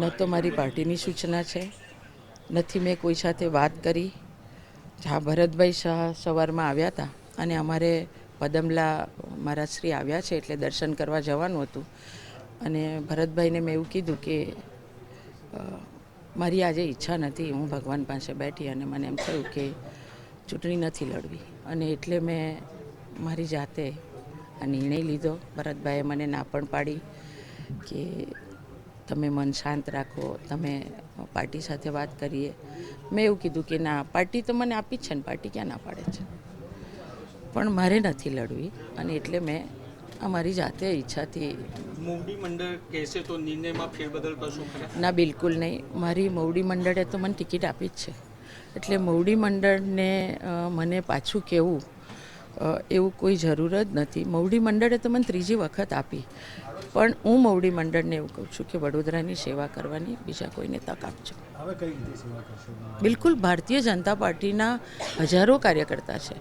ન તો મારી પાર્ટીની સૂચના છે. નથી મેં કોઈ સાથે વાત કરી. હા ભરતભાઈ શાહ સવારમાં આવ્યા હતા અને અમારે પદમલા મારા શ્રી આવ્યા છે એટલે દર્શન કરવા જવાનું હતું. અને ભરતભાઈને મેં એવું કીધું કે મારી આજે ઈચ્છા નથી, હું ભગવાન પાસે બેઠી અને મને એમ થયું કે ચૂંટણી નથી લડવી. અને એટલે મેં મારી જાતે આ નિર્ણય લીધો. ભરતભાઈએ મને ના પણ પાડી કે તમે મન શાંત રાખો તમે પાર્ટી સાથે વાત કરીએ. મેં એવું કીધું કે ના પાર્ટી તો મને આપી જ છે ને પાર્ટી ક્યાં ના પાડે છે? પણ મારે નથી લડવી અને એટલે મેં અમારી જાતે ઈચ્છાથી મોવડી મંડળ કહેશે તો નિર્ણયમાં ફેરબદલ કરશું ના બિલકુલ નહીં. મારી મોવડી મંડળે તો મને ટિકિટ આપી જ છે. એટલે મવડી મંડળને મને પાછું કહેવું એવું કોઈ જરૂર જ નથી. મવડી મંડળે તો મને ત્રીજી વખત આપી. પણ હું મવડી મંડળને એવું કહું છું કે વડોદરાની સેવા કરવાની બીજા કોઈને તક આપજો. બિલકુલ ભારતીય જનતા પાર્ટીના હજારો કાર્યકર્તા છે.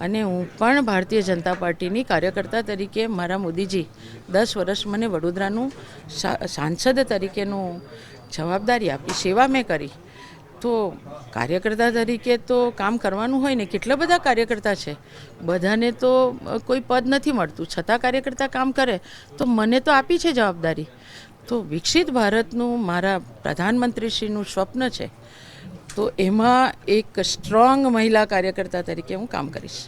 અને હું પણ ભારતીય જનતા પાર્ટીની કાર્યકર્તા તરીકે મારા મોદીજી દસ વર્ષ મને વડોદરાનું સાંસદ તરીકેનું જવાબદારી આપી સેવા મેં કરી. તો કાર્યકર્તા તરીકે તો કામ કરવાનું હોય ને, કેટલા બધા કાર્યકર્તા છે? બધાને તો કોઈ પદ નથી મળતું. છતાં કાર્યકર્તા કામ કરે, તો મને તો આપી છે જવાબદારી. તો વિકસિત ભારતનું મારા પ્રધાનમંત્રીશ્રીનું સ્વપ્ન છે. તો એમાં એક સ્ટ્રોંગ મહિલા કાર્યકર્તા તરીકે હું કામ કરીશ.